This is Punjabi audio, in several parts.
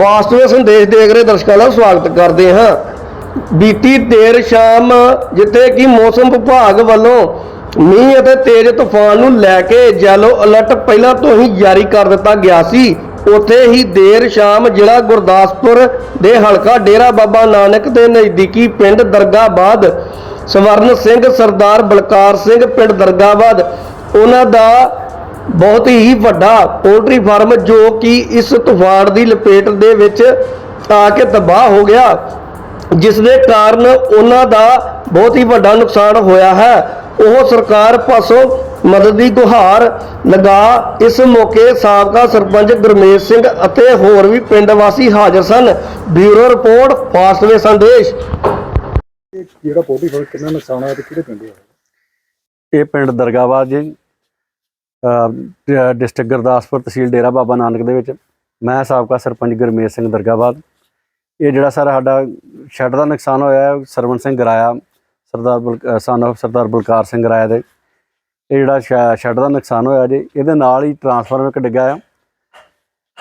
ਫਾਸਟਵੇ ਸੰਦੇਸ਼ ਦੇਖ ਰਹੇ ਦਰਸ਼ਕਾਂ ਦਾ ਸਵਾਗਤ ਕਰਦੇ ਹਾਂ। ਬੀਤੀ ਦੇਰ ਸ਼ਾਮ ਜਿੱਥੇ ਕਿ ਮੌਸਮ ਵਿਭਾਗ ਵੱਲੋਂ ਮੀਂਹ ਅਤੇ ਤੇਜ਼ ਤੂਫਾਨ ਨੂੰ ਲੈ ਕੇ ਯੈਲੋ ਅਲਰਟ ਪਹਿਲਾਂ ਤੋਂ ਹੀ ਜਾਰੀ ਕਰ ਦਿੱਤਾ ਗਿਆ ਸੀ। ਉੱਥੇ ਹੀ ਦੇਰ ਸ਼ਾਮ ਜ਼ਿਲ੍ਹਾ ਗੁਰਦਾਸਪੁਰ ਦੇ ਹਲਕਾ ਡੇਰਾ ਬਾਬਾ ਨਾਨਕ ਦੇ ਨਜ਼ਦੀਕੀ ਪਿੰਡ ਦਰਗਾਬਾਦ, ਸਵਰਨ ਸਿੰਘ, ਸਰਦਾਰ ਬਲਕਾਰ ਸਿੰਘ ਪਿੰਡ ਦਰਗਾਬਾਦ, ਉਹਨਾਂ ਦਾ ਬਹੁਤ ਹੀ ਵੱਡਾ ਪੋਲਟਰੀ ਫਾਰਮ ਜੋ ਕਿ ਇਸ ਤੂਫਾਨ ਦੀ ਲਪੇਟ ਦੇ ਵਿੱਚ ਆ ਕੇ ਤਬਾਹ ਹੋ ਗਿਆ ਜਿਸ ਦੇ ਕਾਰਨ ਉਹਨਾਂ ਦਾ ਬਹੁਤ ਹੀ ਵੱਡਾ ਨੁਕਸਾਨ ਹੋਇਆ ਹੈ। ਉਹ ਸਰਕਾਰ ਪਾਸੋਂ ਮਦਦ ਦੀ ਗੁਹਾਰ ਲਗਾ ਇਸ ਮੌਕੇ ਸਾਬਕਾ ਸਰਪੰਚ ਗੁਰਮੇਸ਼ ਸਿੰਘ ਅਤੇ ਹੋਰ ਵੀ ਪਿੰਡ ਵਾਸੀ ਹਾਜ਼ਰ ਸਨ। ਬਿਊਰੋ ਰਿਪੋਰਟ ਫਾਸਟਵੇ ਸੰਦੇਸ਼। ਇਹ ਜਿਹੜਾ ਪੋਟੀ ਫਲ ਕਿੰਨਾ ਨੁਕਸਾਨ ਹੋਇਆ ਤੇ ਕਿਹੜੇ ਪਿੰਡ ਹੋਇਆ ਇਹ ਪਿੰਡ ਦਰਗਾਬਾਦ ਜੀ। ਡਿਸਟ੍ਰਿਕਟ ਗੁਰਦਾਸਪੁਰ ਤਹਿਸੀਲ ਡੇਰਾ ਬਾਬਾ ਨਾਨਕ ਦੇ ਵਿੱਚ। ਮੈਂ ਸਾਬਕਾ ਸਰਪੰਚ ਗੁਰਮੇਸ਼ ਸਿੰਘ ਦਰਗਾਬਾਦ। ਇਹ ਜਿਹੜਾ ਸਰ ਸਾਡਾ ਸ਼ੈੱਡ ਦਾ ਨੁਕਸਾਨ ਹੋਇਆ ਹੈ ਸਰਵਨ ਸਿੰਘ ਗਰਾਇਆ, ਸਰਦਾਰ ਸਨ of ਸਰਦਾਰ ਬਲਕਾਰ ਸਿੰਘ ਗਰਾਇਆ ਦੇ। ਇਹ ਜਿਹੜਾ ਸ਼ੈ- ਸ਼ੈੱਡ ਦਾ ਨੁਕਸਾਨ ਹੋਇਆ ਜੀ, ਇਹਦੇ ਨਾਲ ਹੀ ਟਰਾਂਸਫਾਰਮਰ ਇੱਕ ਡਿੱਗਾ ਆ।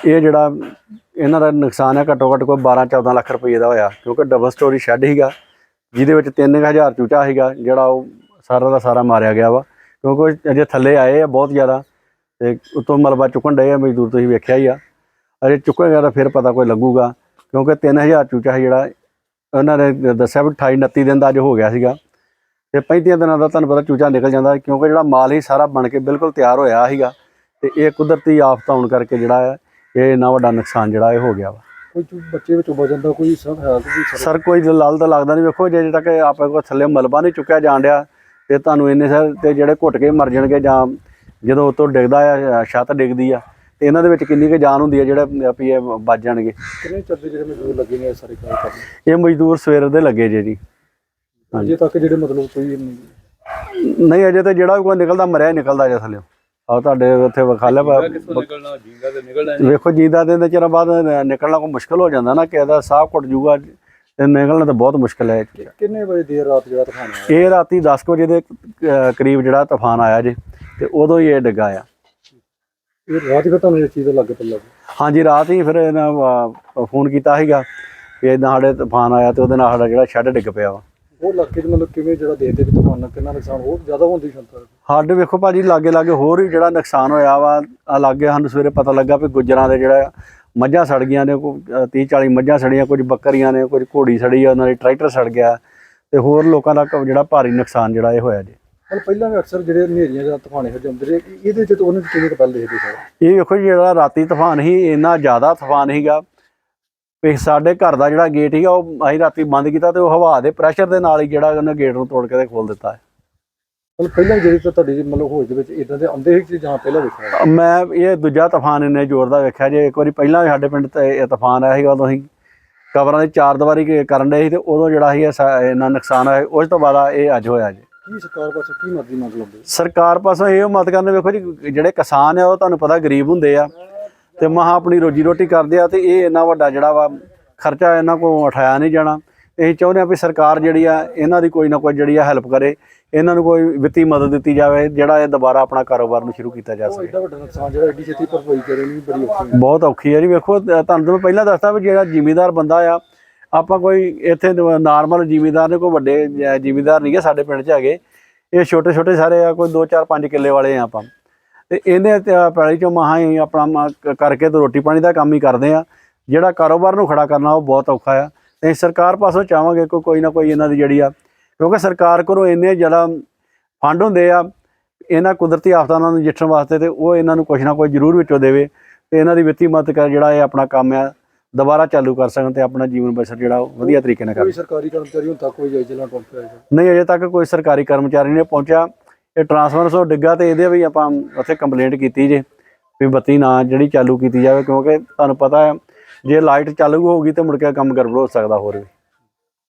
ਇਹ ਜਿਹੜਾ ਇਹਨਾਂ ਦਾ ਨੁਕਸਾਨ ਹੈ ਘੱਟੋ ਘੱਟ ਕੋਈ 12 14 ਲੱਖ ਰੁਪਏ ਦਾ ਹੋਇਆ, ਕਿਉਂਕਿ ਡਬਲ ਸਟੋਰੀ ਸ਼ੈੱਡ ਸੀਗਾ, ਜਿਹਦੇ ਵਿੱਚ 3000 ਚੂਚਾ ਸੀਗਾ, ਜਿਹੜਾ ਉਹ ਸਾਰਾ ਦਾ ਸਾਰਾ ਮਾਰਿਆ ਗਿਆ ਵਾ। ਕਿਉਂਕਿ ਅਜੇ ਥੱਲੇ ਆਏ ਆ ਬਹੁਤ ਜ਼ਿਆਦਾ ਤੇ ਉਤੋਂ ਮਲਬਾ ਚੁੱਕਣ ਡਏ ਆ ਮਜ਼ਦੂਰ ਤੁਸੀਂ ਵੇਖਿਆ ਹੀ ਆ। ਅਜੇ ਚੁੱਕਣਗਾ ਤਾਂ ਫਿਰ ਪਤਾ ਕੋਈ ਲੱਗੂਗਾ ਕਿਉਂਕਿ 3000 ਚੂਚਾ ਜਿਹੜਾ ਉਹਨਾਂ ਨੇ ਦੱਸਿਆ ਵੀ 28 29 ਦਿਨ ਦਾ ਅੱਜ ਹੋ ਗਿਆ ਸੀਗਾ। ਤੇ 35 ਦਿਨਾਂ ਦਾ ਤੁਹਾਨੂੰ ਪਤਾ ਚੂਚਾ ਨਿਕਲ ਜਾਂਦਾ ਕਿਉਂਕਿ ਜਿਹੜਾ ਮਾਲ ਹੀ ਸਾਰਾ ਬਣ ਕੇ ਬਿਲਕੁਲ ਤਿਆਰ ਹੋਇਆ ਸੀਗਾ। ਤੇ ਇਹ ਕੁਦਰਤੀ ਆਫਤ ਆਉਣ ਕਰਕੇ ਜਿਹੜਾ ਹੈ ਇਹ ਇੰਨਾ ਵੱਡਾ ਨੁਕਸਾਨ ਜਿਹੜਾ ਇਹ ਹੋ ਗਿਆ ਵਾ। ਕੋਈ ਬੱਚੇ ਵਿੱਚ ਵਜਨ ਦਾ ਕੋਈ ਸਭ ਹੈ ਕੋਈ ਸਰ। ਸਰ ਕੋਈ ਲਾਲ ਤਾਂ ਲੱਗਦਾ ਨਹੀਂ ਵੇਖੋ ਜੇ ਤੱਕ ਆਪਣੇ ਕੋਲ ਥੱਲੇ ਮਲਬਾ ਨਹੀਂ ਚੁੱਕਿਆ ਜਾਣ ਡਿਆ ਤੇ ਤੁਹਾਨੂੰ ਇੰਨੇ ਸਰ ਤੇ ਜਿਹੜੇ ਘੁੱਟ ਕੇ ਮਰ ਜਾਣਗੇ ਜਾਂ ਜਦੋਂ ਉਤੋਂ ਡਿੱਗਦਾ ਆ ਛੱਤ ਡਿੱਗਦੀ ਆ ਤੇ ਇਹਨਾਂ ਦੇ ਵਿੱਚ ਕਿੰਨੀ ਕੁ ਜਾਨ ਹੁੰਦੀ ਆ ਜਿਹੜਾ ਵੀ ਇਹ ਵੱਜ ਜਾਣਗੇ? ਕਿੰਨੇ ਚਿਰ ਦੇ ਜਿਹੜੇ ਮਜ਼ਦੂਰ ਲੱਗੇ ਨੇ ਸਾਰੇ ਕੰਮ ਕਰਨ? ਇਹ ਮਜ਼ਦੂਰ ਸਵੇਰ ਦੇ ਲੱਗੇ ਜੇ ਜੀ। ਅਜੇ ਤੱਕ ਜਿਹੜੇ ਮਤਲਬ ਕੋਈ ਨਹੀਂ। ਨਹੀਂ ਅਜੇ ਤਾਂ ਜਿਹੜਾ ਵੀ ਕੋਈ ਨਿਕਲਦਾ ਮਰਿਆ ਨਿਕਲਦਾ ਜੇ ਥੱਲੇ। ਆ ਤੁਹਾਡੇ ਉੱਥੇ ਵਿਖਾ ਲਿਆ ਵਾ- ਨਿਕਲਣਾ ਜੀਂਗਾ ਤੇ ਨਿਕਲਣਾ ਵੇਖੋ ਜੀਦਾ ਦੇ ਚਿਰ ਬਾਅਦ ਨਿਕਲਣਾ ਕੋਈ ਮੁਸ਼ਕਲ ਹੋ ਜਾਂਦਾ ਨਾ ਕਿ ਇਹਦਾ ਸਾਹ ਘੁੱਟ ਜੂਗਾ ਤੇ ਨਿਕਲਣਾ ਤਾਂ ਬਹੁਤ ਮੁਸ਼ਕਲ ਹੈ। ਕਿੰਨੇ ਵਜੇ ਦੇਰ ਰਾਤ ਜਿਹੜਾ ਤੂਫਾਨ ਆਇਆ? ਇਹ ਰਾਤੀ 10 ਕੁ ਵਜੇ ਦੇ ਅਹ, ਕਰੀਬ ਜਿਹੜਾ ਤੂਫਾਨ ਆਇਆ ਜੇ ਤੇ ਉਦੋਂ ਹੀ ਇਹ ਡਿੱਗਾ ਆ। ਇਹ ਰਾਤ ਹੀ ਤੁਹਾਨੂੰ ਇਸ ਚੀਜ਼ ਦਾ ਲੱਗ ਪੱਲਾ ਹਾਂਜੀ ਰਾਤ ਹੀ ਫਿਰ ਇਹਨਾਂ ਅਹ, ਫੋਨ ਕੀਤਾ ਸੀਗਾ ਵੀ ਇਦਾਂ ਸਾਡੇ ਤੂਫਾਨ ਆਇਆ ਤੇ ਉਹਦੇ ਨਾਲ ਸਾਡਾ ਜਿਹੜਾ ਸ਼ੈੱਡ ਡਿੱਗ ਪਿਆ ਵਾ। ਉਹ ਇਲਾਕੇ 'ਚ ਮਤਲਬ ਕਿਵੇਂ ਜਿਹੜਾ ਦੇਖਦੇ ਕਿ ਤੂਫਾਨ ਨਾਲ ਕਿੰਨਾ ਨੁਕਸਾਨ ਹੋਰ ਜ਼ਿਆਦਾ ਹੋਣ ਦੀ ਸ਼ੰਕਾ ਸਾਡੇ ਵੇਖੋ ਭਾਜੀ ਲਾਗੇ ਲਾਗੇ ਹੋਰ ਵੀ ਜਿਹੜਾ ਨੁਕਸਾਨ ਹੋਇਆ ਵਾ ਆ ਲਾਗੇ ਸਾਨੂੰ ਸਵੇਰੇ ਪਤਾ ਲੱਗਾ ਵੀ ਗੁੱਜਰਾਂ ਦੇ ਜਿਹੜਾ ਮੱਝਾਂ ਸੜ ਗਈਆਂ ਨੇ ਕੋਈ 30 40 ਮੱਝਾਂ ਸੜੀਆਂ ਕੁਝ ਬੱਕਰੀਆਂ ਨੇ ਕੁਝ ਘੋੜੀ ਸੜੀ ਆ ਉਹਨਾਂ ਦੀ ਟਰੈਕਟਰ ਸੜ ਗਿਆ ਤੇ ਹੋਰ ਲੋਕਾਂ ਦਾ ਜਿਹੜਾ ਭਾਰੀ ਨੁਕਸਾਨ ਜਿਹੜਾ ਇਹ ਹੋਇਆ ਜੀ। ਹੁਣ ਪਹਿਲਾਂ ਵੀ ਅਕਸਰ ਜਿਹੜੇ ਹਨੇਰੀਆਂ ਜਾਂ ਤੂਫਾਨ ਇਹੋ ਜਿਹੇ ਹੁੰਦੇ ਰਹੇ ਇਹਦੇ 'ਚ ਤਾਂ ਉਹਨੇ ਕਿਵੇਂ ਕੁ ਪਹਿਲ ਦੇਖਦੇ ਸਰ ਇਹ ਵੇਖੋ ਜੀ, ਜਿਹੜਾ ਰਾਤੀ ਤੂਫਾਨ ਸੀ ਇੰਨਾ ਜ਼ਿਆਦਾ ਤੂਫਾਨ ਸੀਗਾ। ਵੀ ਸਾਡੇ ਘਰ ਦਾ ਜਿਹੜਾ ਗੇਟ ਸੀਗਾ ਉਹ ਅਸੀਂ ਰਾਤੀ ਬੰਦ ਕੀਤਾ ਤੇ ਉਹ ਹਵਾ ਦੇ ਪ੍ਰੈਸ਼ਰ ਦੇ ਨਾਲ ਹੀ ਜਿਹੜਾ ਉਹਨੇ ਗੇਟ ਨੂੰ ਤੋੜ ਕੇ ਤੇ ਖੋਲ ਦਿੱਤਾ। ਹੈ ਮਤਲਬ ਪਹਿਲਾਂ ਜਿਹੜੀ ਤਾਂ ਤੁਹਾਡੀ ਮਤਲਬ ਹੋਸ਼ ਦੇ ਵਿੱਚ ਇਦਾਂ ਦੇ ਆਉਂਦੇ ਸੀ ਕਿ ਜਾਂ ਪਹਿਲਾਂ ਵੇਖਿਆ ਮੈਂ ਇਹ ਦੂਜਾ ਤੂਫਾਨ ਇੰਨੇ ਜ਼ੋਰ ਦਾ ਵੇਖਿਆ ਜੇ ਇੱਕ ਵਾਰੀ ਪਹਿਲਾਂ ਵੀ ਸਾਡੇ ਪਿੰਡ ਤੇ ਇਹ ਤੂਫਾਨ ਆਇਆ ਸੀਗਾ ਉਦੋਂ ਅਸੀਂ ਕਬਰਾਂ ਦੀ ਚਾਰ ਦੀਵਾਰੀ ਕਰਨ ਡਏ ਸੀ ਤੇ ਉਦੋਂ ਜਿਹੜਾ ਸੀ ਇਹ ਸਾ- ਇੰਨਾ ਨੁਕਸਾਨ ਹੋਇਆ ਉਸ ਤੋਂ ਬਾਅਦ ਇਹ ਅੱਜ ਹੋਇਆ ਜੀ। ਕੀ ਸਰਕਾਰ ਪਾਸੋਂ ਕੀ ਮਦਦ ਦੀ ਮੰਗ ਲਾਉਂਦੇ ਸਰਕਾਰ ਪਾਸੋਂ ਇਹ ਮਤ ਕਰਨ ਵੇਖੋ ਜੀ ਜਿਹੜੇ ਕਿਸਾਨ ਆ ਉਹ ਤੁਹਾਨੂੰ ਪਤਾ ਗਰੀਬ ਹੁੰਦੇ ਆ ਤੇ ਮਹਾ ਆਪਣੀ ਰੋਜੀ ਰੋਟੀ ਕਰਦੇ ਆ ਤੇ ਇਹ ਇੰਨਾ ਵੱਡਾ ਜਿਹੜਾ ਵਾ ਖਰਚਾ ਇਹਨਾਂ ਕੋਲ ਉਠਾਇਆ ਨਹੀਂ ਜਾਣਾ। ਅਸੀਂ ਚਾਹੁੰਦੇ ਆ ਵੀ ਸਰਕਾਰ ਜਿਹੜੀ ਆ ਇਹਨਾਂ ਦੀ ਕੋਈ ਨਾ ਕੋਈ ਜਿਹੜੀ ਆ ਹੈਲਪ ਕਰੇ ਇਹਨਾਂ ਨੂੰ ਕੋਈ ਵਿੱਤੀ ਮਦਦ ਦਿੱਤੀ ਜਾਵੇ ਜਿਹੜਾ ਇਹ ਦੁਬਾਰਾ ਆਪਣਾ ਕਾਰੋਬਾਰ ਨੂੰ ਸ਼ੁਰੂ ਕੀਤਾ ਜਾ ਸਕੇ। ਐਡਾ ਵੱਡਾ ਨੁਕਸਾਨ ਜਿਹੜਾ ਐਡੀ ਛੇਤੀ ਭਰਪਾਈ ਕਰਨੀ ਵੀ ਬੜੀ ਔਖੀ ਹੈ। ਬਹੁਤ ਔਖੀ ਹੈ ਜੀ ਵੇਖੋ ਤੁਹਾਨੂੰ ਤਾਂ ਮੈਂ ਪਹਿਲਾਂ ਦੱਸਦਾ ਵੀ ਜਿਹੜਾ ਜ਼ਿਮੀਂਦਾਰ ਬੰਦਾ ਆ ਆਪਾਂ ਕੋਈ ਇੱਥੇ ਨਾਰਮਲ ਜ਼ਿਮੀਂਦਾਰ ਨੇ ਕੋਈ ਵੱਡੇ ਜ਼ਿਮੀਂਦਾਰ ਨਹੀਂ ਗੇ ਸਾਡੇ ਪਿੰਡ 'ਚ ਹੈਗੇ ਇਹ ਛੋਟੇ ਛੋਟੇ ਸਾਰੇ ਆ ਕੋਈ 2 4 5 ਕਿੱਲੇ ਵਾਲੇ ਆ ਆਪਾਂ। ਤੇ ਇਹਨੇ ਪੈਲੀ ਚੋਂ ਮਹਾਂ ਹੀ ਆਪਣਾ ਕਰਕੇ ਤੇ ਰੋਟੀ ਪਾਣੀ ਦਾ ਕੰਮ ਹੀ ਕਰਦੇ ਆ ਜਿਹੜਾ ਕਾਰੋਬਾਰ ਨੂੰ ਖੜਾ ਕਰਨਾ ਉਹ ਬਹੁਤ ਔਖਾ ਆ। ਤੇ ਸਰਕਾਰ ਪਾਸੋਂ ਚਾਹਾਂਗੇ ਕੋਈ ਕੋਈ ਨਾ ਕੋਈ ਇਹਨਾਂ ਦੀ ਜਿਹੜੀ ਆ ਕਿਉਂਕਿ ਸਰਕਾਰ ਕੋਲੋਂ ਇੰਨੇ ਜ਼ਿਆਦਾ ਫੰਡ ਹੁੰਦੇ ਆ ਇਹਨਾਂ ਕੁਦਰਤੀ ਆਫਤਾਂ ਨਾਲ ਨਜਿੱਠਣ ਵਾਸਤੇ ਤੇ ਉਹ ਇਹਨਾਂ ਨੂੰ ਕੁਝ ਨਾ ਕੁਝ ਜ਼ਰੂਰ ਵਿੱਚੋਂ ਦੇਵੇ ਤੇ ਇਹਨਾਂ ਦੀ ਵਿੱਤੀ ਮਦਦ ਕਰ ਜਿਹੜਾ ਇਹ ਆਪਣਾ ਕੰਮ ਆ ਦੁਬਾਰਾ ਚਾਲੂ ਕਰ ਸਕਣ ਤੇ ਆਪਣਾ ਜੀਵਨ ਬਸਰ ਜਿਹੜਾ ਉਹ ਵਧੀਆ ਤਰੀਕੇ ਨਾਲ ਕਰ ਕੋਈ ਸਰਕਾਰੀ ਕਰਮਚਾਰੀ ਹੁਣ ਤੱਕ ਕੋਈ ਜਾਇਜ਼ਾ ਨਾ ਪਹੁੰਚਿਆ ਨਹੀਂ ਅਜੇ ਤੱਕ ਕੋਈ ਸਰਕਾਰੀ ਕਰਮਚਾਰੀ ਨਹੀਂ ਪਹੁੰਚਿਆ। ਇਹ ਟਰਾਂਸਫਰ ਸੋ ਡਿੱਗਾ ਤੇ ਇਹਦੇ ਵੀ ਆਪਾਂ ਉੱਥੇ ਕੰਪਲੇਂਟ ਕੀਤੀ ਜੇ ਵੀ ਬੱਤੀ ਨਾ ਜਿਹੜੀ ਚਾਲੂ ਕੀਤੀ ਜਾਵੇ ਕਿਉਂਕਿ ਤੁਹਾਨੂੰ ਪਤਾ ਹੈ ਜੇ ਲਾਈਟ ਚਾਲੂ ਹੋਊਗੀ ਤੇ ਮੁੜ ਕੇ ਕੰਮ ਗੜਬੜ ਹੋ ਸਕਦਾ ਹੋਰ ਵੀ।